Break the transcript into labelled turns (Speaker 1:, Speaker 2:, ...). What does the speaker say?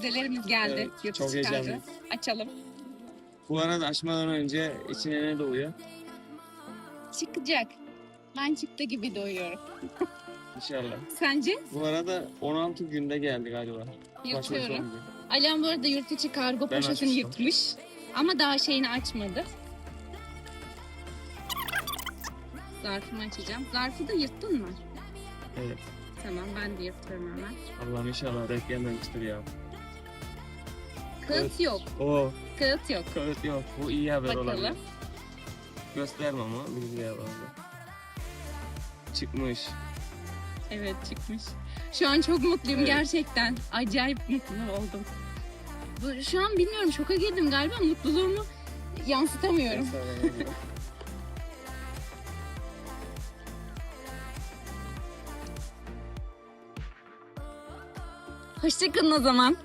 Speaker 1: vizelerimiz geldi.
Speaker 2: Evet,
Speaker 1: Yurt
Speaker 2: çok heyecanlıyım.
Speaker 1: Açalım.
Speaker 2: Bu arada açmadan önce içine ne doluyor?
Speaker 1: Çıkacak. Ben çıktı gibi doyuyorum.
Speaker 2: İnşallah.
Speaker 1: Sence?
Speaker 2: Bu arada 16 günde geldi galiba.
Speaker 1: Yırtıyorum. Alem bu arada yurt içi kargo
Speaker 2: Ben
Speaker 1: poşetini
Speaker 2: açmıştım.
Speaker 1: yırtmış. Ama daha şeyini açmadı. Zarfımı açacağım. Zarfı da yırttın mı?
Speaker 2: Evet.
Speaker 1: Tamam ben de yırtıyorum hemen.
Speaker 2: Allah'ım inşallah denk gelmemiştir ya.
Speaker 1: Kağıt yok.
Speaker 2: Oo,
Speaker 1: Kağıt yok.
Speaker 2: kağıt yok. Bu iyi haber olabilir.
Speaker 1: Bakalım.
Speaker 2: Gösterme ama bilgi haber oldu. Çıkmış.
Speaker 1: Evet çıkmış. Şu an çok mutluyum
Speaker 2: Evet.
Speaker 1: gerçekten. Acayip mutlu oldum. Bu, şu an bilmiyorum şoka girdim galiba mutluluğumu yansıtamıyorum. Hoşçakalın o zaman.